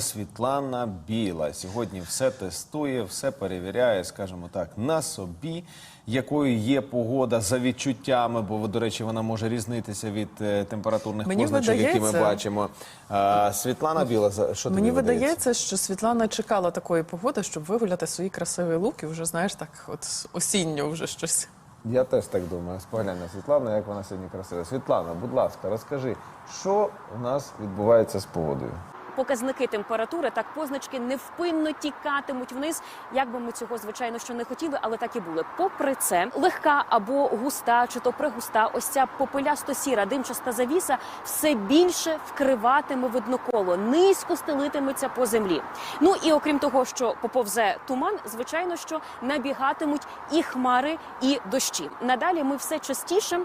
Світлана Біла сьогодні все тестує, все перевіряє, скажімо так, на собі, якою є погода за відчуттями, бо до речі, вона може різнитися від е, температурних Мені позначок, які ми видається- бачимо. А, Світлана Біла, за- що Мені тобі видається? видається, що Світлана чекала такої погоди, щоб вигуляти свої красиві луки. Вже знаєш, так от осінньо вже щось. Я теж так думаю. Споглянь на Світлану, як вона сьогодні красива. Світлана, будь ласка, розкажи, що у нас відбувається з погодою? Показники температури, так позначки невпинно тікатимуть вниз. Як би ми цього звичайно що не хотіли, але так і були. Попри це, легка або густа, чи то пригуста, ось ця попелясто-сіра димчаста завіса все більше вкриватиме видноколо, низько стелитиметься по землі. Ну і окрім того, що поповзе туман, звичайно, що набігатимуть і хмари, і дощі. Надалі ми все частіше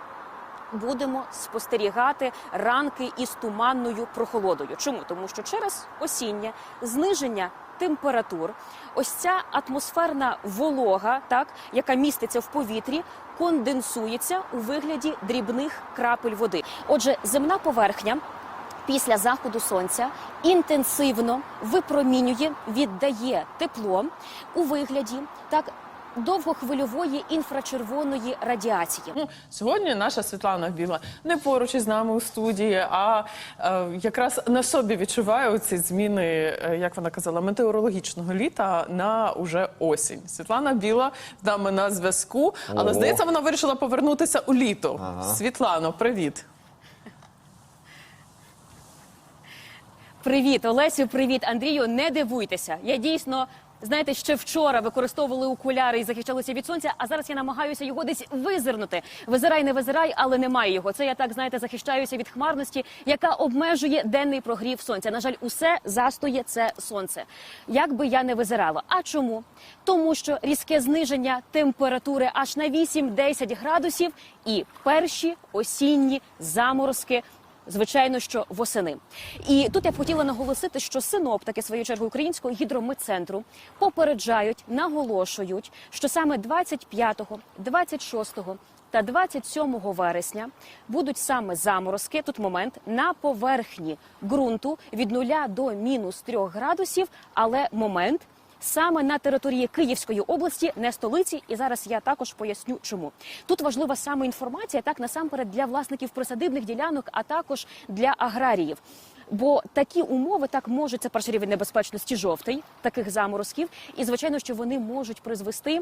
будемо спостерігати ранки із туманною прохолодою. Чому? Тому що через осіння зниження температур, ось ця атмосферна волога, так яка міститься в повітрі, конденсується у вигляді дрібних крапель води. Отже, земна поверхня. Після заходу сонця інтенсивно випромінює, віддає тепло у вигляді так довгохвильової інфрачервоної радіації. Ну, сьогодні наша Світлана Біла не поруч із нами у студії, а е, якраз на собі відчуває ці зміни, е, як вона казала, метеорологічного літа на уже осінь. Світлана Біла з нами на зв'язку, але Ого. здається, вона вирішила повернутися у літо. Ага. Світлано, привіт. Привіт, Олесю, привіт, Андрію. Не дивуйтеся. Я дійсно. Знаєте, ще вчора використовували окуляри і захищалися від сонця, а зараз я намагаюся його десь визирнути. Визирай, не визирай, але немає його. Це я так знаєте, захищаюся від хмарності, яка обмежує денний прогрів сонця. На жаль, усе застоє це сонце. Як би я не визирала. А чому? Тому що різке зниження температури аж на 8-10 градусів і перші осінні заморозки Звичайно, що восени. І тут я б хотіла наголосити, що синоптики, свою чергу українського гідрометцентру, попереджають, наголошують, що саме 25, 26 та 27 вересня будуть саме заморозки. Тут момент на поверхні ґрунту від 0 до мінус 3 градусів, але момент саме на території Київської області, не столиці. І зараз я також поясню, чому тут важлива саме інформація, так насамперед для власників присадибних ділянок, а також для аграріїв. Бо такі умови так можуть це перший рівень небезпечності жовтий таких заморозків, і звичайно, що вони можуть призвести.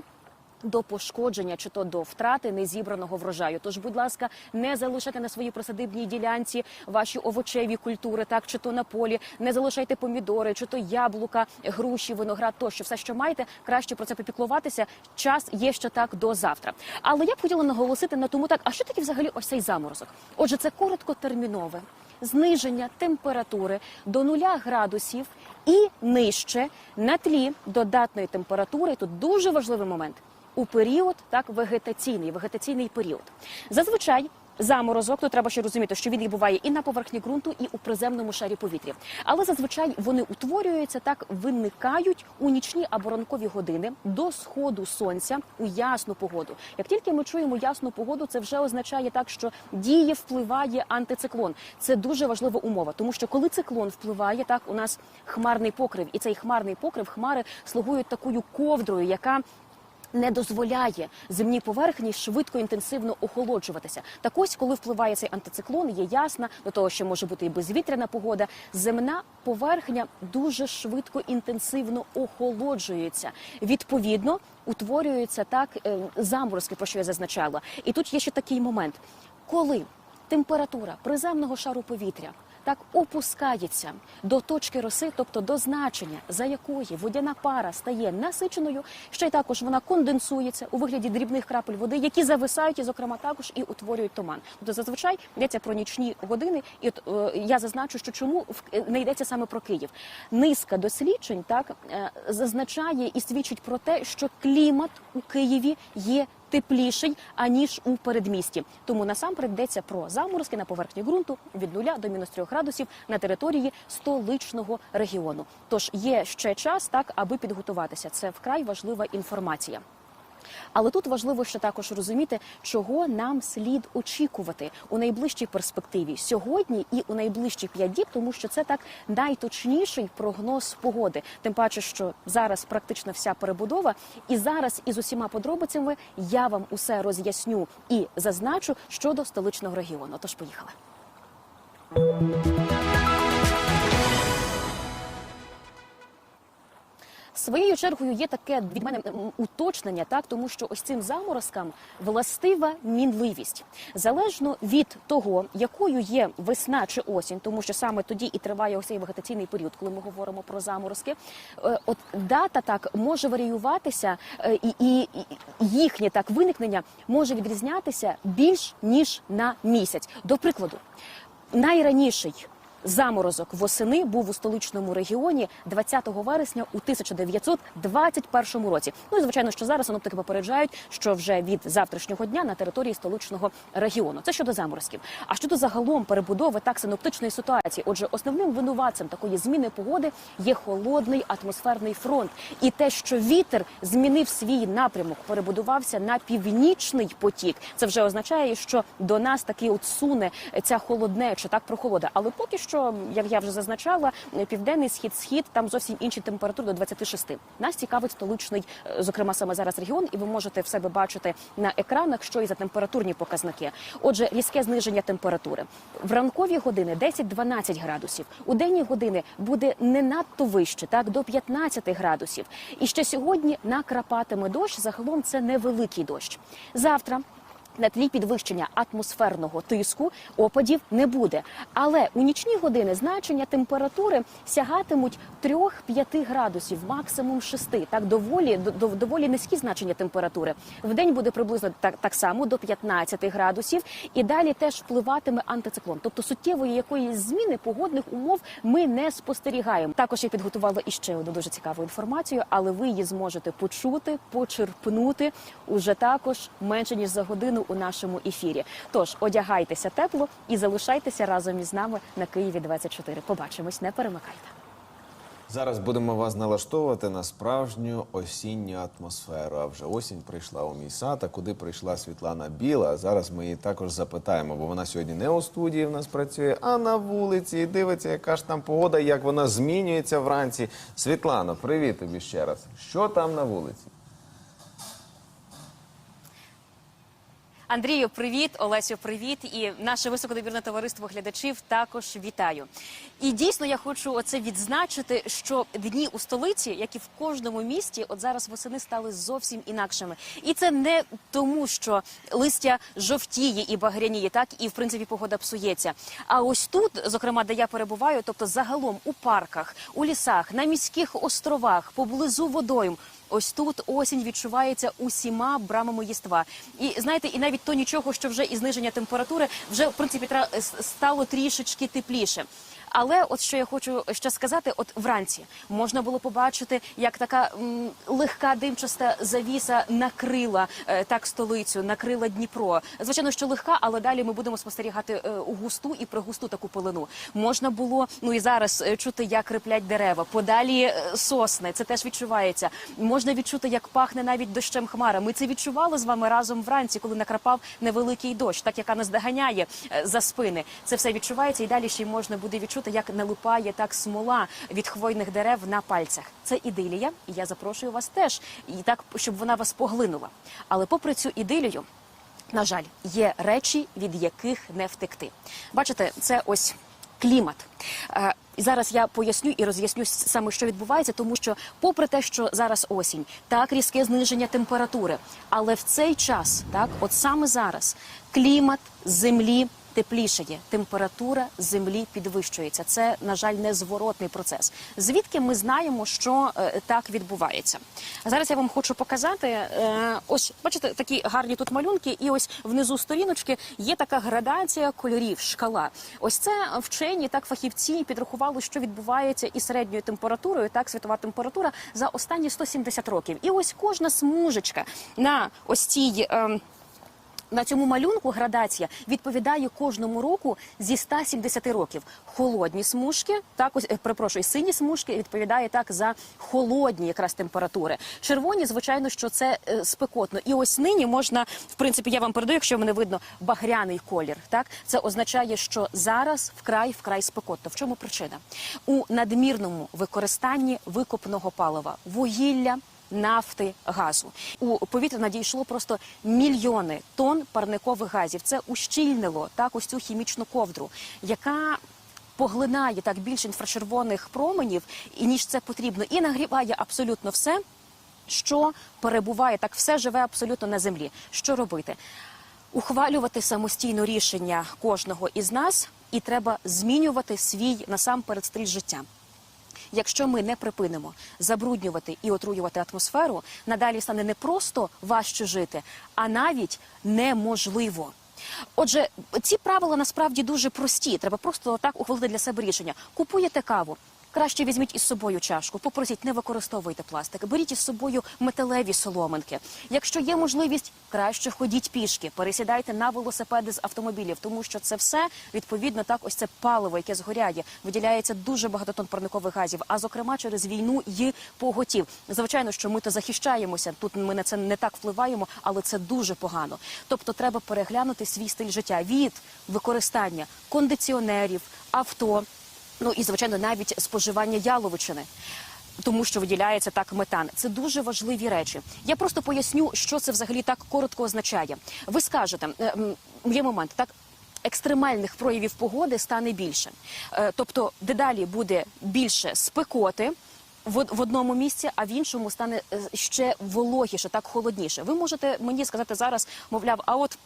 До пошкодження чи то до втрати незібраного врожаю. Тож, будь ласка, не залишайте на своїй присадибній ділянці ваші овочеві культури, так чи то на полі, не залишайте помідори, чи то яблука, груші, виноград, тощо все, що маєте, краще про це попіклуватися. Час є ще так до завтра. Але я б хотіла наголосити на тому, так а що таке взагалі ось цей заморозок? Отже, це короткотермінове зниження температури до нуля градусів і нижче на тлі додатної температури. Тут дуже важливий момент у період так вегетаційний, вегетаційний період. Зазвичай. Заморозок, то треба ще розуміти, що він буває і на поверхні ґрунту, і у приземному шарі повітря. Але зазвичай вони утворюються так, виникають у нічні або ранкові години до сходу сонця у ясну погоду. Як тільки ми чуємо ясну погоду, це вже означає так, що діє, впливає антициклон. Це дуже важлива умова, тому що коли циклон впливає, так у нас хмарний покрив, і цей хмарний покрив хмари слугують такою ковдрою, яка не дозволяє земній поверхні швидко інтенсивно охолоджуватися. Так ось, коли впливає цей антициклон, є ясна до того, що може бути і безвітряна погода. Земна поверхня дуже швидко інтенсивно охолоджується. Відповідно, утворюються так е, заморозки, про що я зазначала. І тут є ще такий момент, коли температура приземного шару повітря так опускається до точки роси, тобто до значення, за якої водяна пара стає насиченою, ще й також вона конденсується у вигляді дрібних крапель води, які зависають і, зокрема, також і утворюють туман. Тобто зазвичай йдеться про нічні години, і е, я зазначу, що чому е, не йдеться саме про Київ. Низка досліджень так е, зазначає і свідчить про те, що клімат у Києві є тепліший аніж у передмісті. Тому насамперед йдеться про заморозки на поверхні ґрунту від 0 до мінус 3 градусів на території столичного регіону. Тож є ще час, так аби підготуватися. Це вкрай важлива інформація. Але тут важливо ще також розуміти, чого нам слід очікувати у найближчій перспективі сьогодні і у найближчі п'ять діб, тому що це так найточніший прогноз погоди. Тим паче, що зараз практично вся перебудова, і зараз із усіма подробицями я вам усе роз'ясню і зазначу щодо столичного регіону. Тож поїхали. Своєю чергою є таке від мене уточнення, так тому що ось цим заморозкам властива мінливість залежно від того, якою є весна чи осінь, тому що саме тоді і триває ось цей вегетаційний період, коли ми говоримо про заморозки. Е, От дата так може варіюватися, е, і, і, і їхнє так виникнення може відрізнятися більш ніж на місяць. До прикладу, найраніший заморозок восени був у столичному регіоні 20 вересня у 1921 році. Ну і звичайно, що зараз синоптики попереджають, що вже від завтрашнього дня на території столичного регіону. Це щодо заморозків. А щодо загалом перебудови так синоптичної ситуації, отже, основним винуватцем такої зміни погоди є холодний атмосферний фронт, і те, що вітер змінив свій напрямок, перебудувався на північний потік. Це вже означає, що до нас таки от суне ця холоднеча, так прохолода. Але поки що, як я вже зазначала, південний схід, схід там зовсім інші температури до 26. Нас цікавить столичний, е, зокрема саме зараз регіон, і ви можете в себе бачити на екранах, що і за температурні показники. Отже, різке зниження температури в ранкові години 10-12 градусів. У денні години буде не надто вище, так до 15 градусів. І ще сьогодні накрапатиме дощ. Загалом це невеликий дощ. Завтра. На тлі підвищення атмосферного тиску опадів не буде. Але у нічні години значення температури сягатимуть 3-5 градусів, максимум 6. Так доволі до, до- доволі низькі значення температури. В день буде приблизно так, так само до 15 градусів. І далі теж впливатиме антициклон. Тобто суттєвої якоїсь зміни погодних умов ми не спостерігаємо. Також я підготувала іще одну дуже цікаву інформацію, але ви її зможете почути, почерпнути уже також менше ніж за годину у нашому ефірі. Тож одягайтеся тепло і залишайтеся разом із нами на Києві 24. Побачимось, не перемикайте. Зараз будемо вас налаштовувати на справжню осінню атмосферу. А вже осінь прийшла у мій сад. А куди прийшла Світлана Біла? Зараз ми її також запитаємо, бо вона сьогодні не у студії в нас працює, а на вулиці. І дивиться, яка ж там погода, як вона змінюється вранці. Світлано, привіт тобі ще раз. Що там на вулиці? Андрію, привіт, Олесю, привіт, і наше високодобірне товариство глядачів також вітаю. І дійсно я хочу оце відзначити, що дні у столиці, як і в кожному місті, от зараз восени стали зовсім інакшими. І це не тому, що листя жовтіє і багряніє, так і в принципі погода псується. А ось тут, зокрема, де я перебуваю, тобто загалом у парках, у лісах, на міських островах, поблизу водойм. Ось тут осінь відчувається усіма брамами єства. І знаєте, і навіть то нічого, що вже і зниження температури вже в принципі стало трішечки тепліше. Але от що я хочу ще сказати, от вранці можна було побачити, як така м, легка димчаста завіса накрила е, так столицю, накрила Дніпро. Звичайно, що легка, але далі ми будемо спостерігати е, густу і пригусту таку пилину. Можна було ну і зараз е, чути, як риплять дерева. Подалі е, сосни, це теж відчувається. Можна відчути, як пахне навіть дощем хмара. Ми це відчували з вами разом вранці, коли накрапав невеликий дощ, так яка нас доганяє е, за спини. Це все відчувається, і далі ще й можна буде відчути, як налипає так смола від хвойних дерев на пальцях. Це ідилія, і я запрошую вас теж, і так, щоб вона вас поглинула. Але попри цю ідилію, на жаль, є речі, від яких не втекти. Бачите, це ось клімат. Е, зараз я поясню і роз'ясню саме, що відбувається, тому що, попри те, що зараз осінь, так різке зниження температури, але в цей час, так, от саме зараз, клімат землі теплішає, температура землі підвищується. Це, на жаль, незворотний процес. Звідки ми знаємо, що е, так відбувається? Зараз я вам хочу показати. Е, ось бачите, такі гарні тут малюнки, і ось внизу сторіночки є така градація кольорів, шкала. Ось це вчені, так фахівці підрахували, що відбувається із середньою температурою, так світова температура за останні 170 років. І ось кожна смужечка на ось цій. ем, На цьому малюнку градація відповідає кожному року зі 170 років. Холодні смужки, так ось е, перепрошую, сині смужки відповідає так за холодні якраз температури. Червоні, звичайно, що це е, спекотно. І ось нині можна, в принципі, я вам передаю, якщо мене видно, багряний колір. Так це означає, що зараз вкрай вкрай спекотно. В чому причина? У надмірному використанні викопного палива, вугілля нафти, газу. У повітря надійшло просто мільйони тонн парникових газів. Це ущільнило так ось цю хімічну ковдру, яка поглинає так більше інфрачервоних променів, і ніж це потрібно, і нагріває абсолютно все, що перебуває так, все живе абсолютно на землі. Що робити? Ухвалювати самостійно рішення кожного із нас, і треба змінювати свій насамперед стиль життя. Якщо ми не припинимо забруднювати і отруювати атмосферу, надалі стане не просто важче жити, а навіть неможливо. Отже, ці правила насправді дуже прості. Треба просто так ухвалити для себе рішення. Купуєте каву. Краще візьміть із собою чашку, попросіть, не використовуйте пластик, беріть із собою металеві соломинки. Якщо є можливість, краще ходіть пішки, пересідайте на велосипеди з автомобілів, тому що це все відповідно так. Ось це паливо, яке згоряє, виділяється дуже багато тонн парникових газів. А зокрема через війну і поготів. Звичайно, що ми то захищаємося. Тут ми на це не так впливаємо, але це дуже погано. Тобто, треба переглянути свій стиль життя від використання кондиціонерів, авто. Ну і звичайно, навіть споживання яловичини. Тому що виділяється так метан. Це дуже важливі речі. Я просто поясню, що це взагалі так коротко означає. Ви скажете, е, є момент, так. Екстремальних проявів погоди стане більше, Е, тобто дедалі буде більше спекоти в, в одному місці, а в іншому стане е, ще вологіше, так холодніше. Ви можете мені сказати зараз, мовляв, а от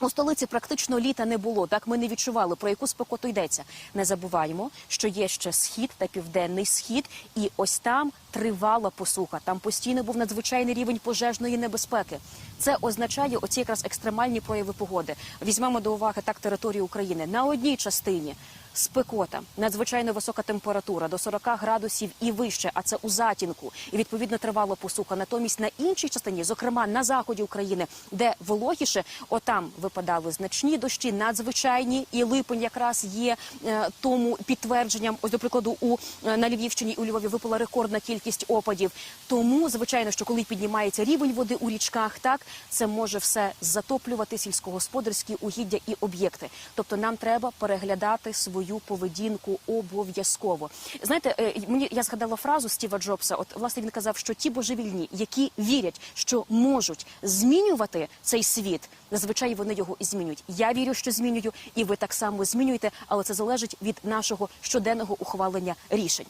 у столиці практично літа не було. Так ми не відчували, про яку спекоту йдеться. Не забуваємо, що є ще схід та південний схід, і ось там тривала посуха. Там постійно був надзвичайний рівень пожежної небезпеки. Це означає оці якраз екстремальні прояви погоди. Візьмемо до уваги так територію України на одній частині. Спекота, надзвичайно висока температура до 40 градусів і вище, а це у затінку, і відповідно тривала посуха. Натомість на іншій частині, зокрема на заході України, де вологіше, отам випадали значні дощі, надзвичайні, і липень якраз є е, тому підтвердженням. Ось до прикладу, у е, на Львівщині у Львові випала рекордна кількість опадів. Тому звичайно, що коли піднімається рівень води у річках, так це може все затоплювати сільськогосподарські угіддя і об'єкти. Тобто нам треба переглядати свою поведінку обов'язково. Знаєте, е, мені я згадала фразу Стіва Джобса. От власне він казав, що ті божевільні, які вірять, що можуть змінювати цей світ, зазвичай вони його і змінюють. Я вірю, що змінюю, і ви так само змінюєте, але це залежить від нашого щоденного ухвалення рішень.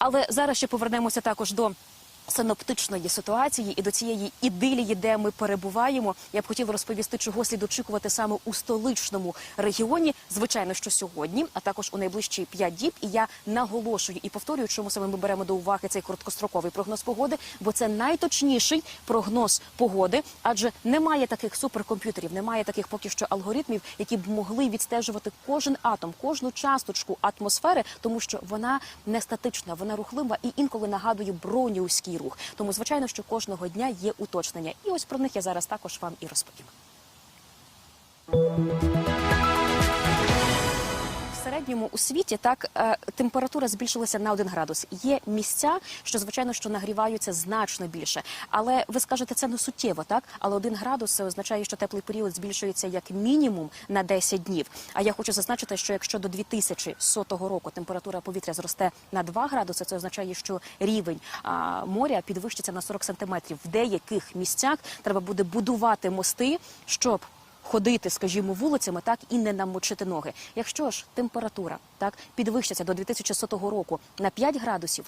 Але зараз ще повернемося також до синоптичної ситуації і до цієї ідилії, де ми перебуваємо. Я б хотіла розповісти, чого слід очікувати саме у столичному регіоні. Звичайно, що сьогодні, а також у найближчі п'ять діб. І я наголошую і повторюю, чому саме ми беремо до уваги цей короткостроковий прогноз погоди, бо це найточніший прогноз погоди, адже немає таких суперкомп'ютерів, немає таких поки що алгоритмів, які б могли відстежувати кожен атом, кожну часточку атмосфери, тому що вона не статична, вона рухлива і інколи нагадує броніуський рух. Тому, звичайно, що кожного дня є уточнення. І ось про них я зараз також вам і розповім. Середньому у світі так е, температура збільшилася на 1 градус. Є місця, що звичайно що нагріваються значно більше. Але ви скажете, це не суттєво, так? Але 1 градус це означає, що теплий період збільшується як мінімум на 10 днів. А я хочу зазначити, що якщо до 2100 року температура повітря зросте на 2 градуси, це означає, що рівень а, моря підвищиться на 40 сантиметрів. В деяких місцях треба буде будувати мости, щоб ходити, скажімо, вулицями, так і не намочити ноги. Якщо ж температура так підвищиться до 2100 року на 5 градусів.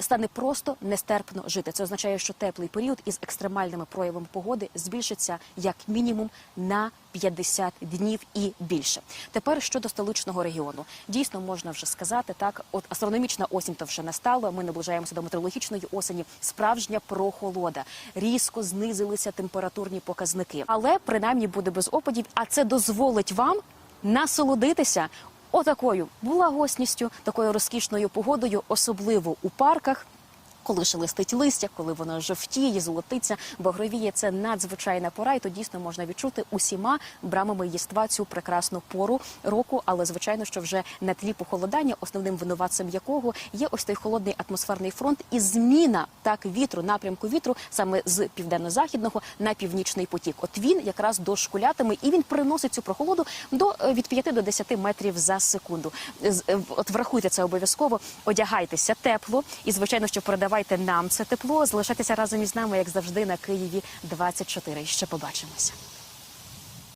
Стане просто нестерпно жити. Це означає, що теплий період із екстремальними проявами погоди збільшиться як мінімум на 50 днів і більше. Тепер щодо столичного регіону, дійсно можна вже сказати так. От астрономічна осінь то вже настала. Ми наближаємося до метеорологічної осені. Справжня прохолода. Різко знизилися температурні показники, але принаймні буде без опадів. А це дозволить вам насолодитися отакою благосністю, такою розкішною погодою, особливо у парках. Коли шелестить листя, коли воно жовтіє, золотиться, багровіє, це надзвичайна пора, і то дійсно можна відчути усіма брамами єства цю прекрасну пору року. Але звичайно, що вже на тлі похолодання, основним винуватцем якого є ось той холодний атмосферний фронт і зміна так вітру, напрямку вітру саме з південно-західного на північний потік. От він якраз дошкулятиме і він приносить цю прохолоду до е, від 5 до 10 метрів за секунду. Е, От врахуйте це обов'язково, одягайтеся тепло і звичайно, що передавайте нам це тепло. Залишайтеся разом із нами, як завжди, на Києві 24. І ще побачимося.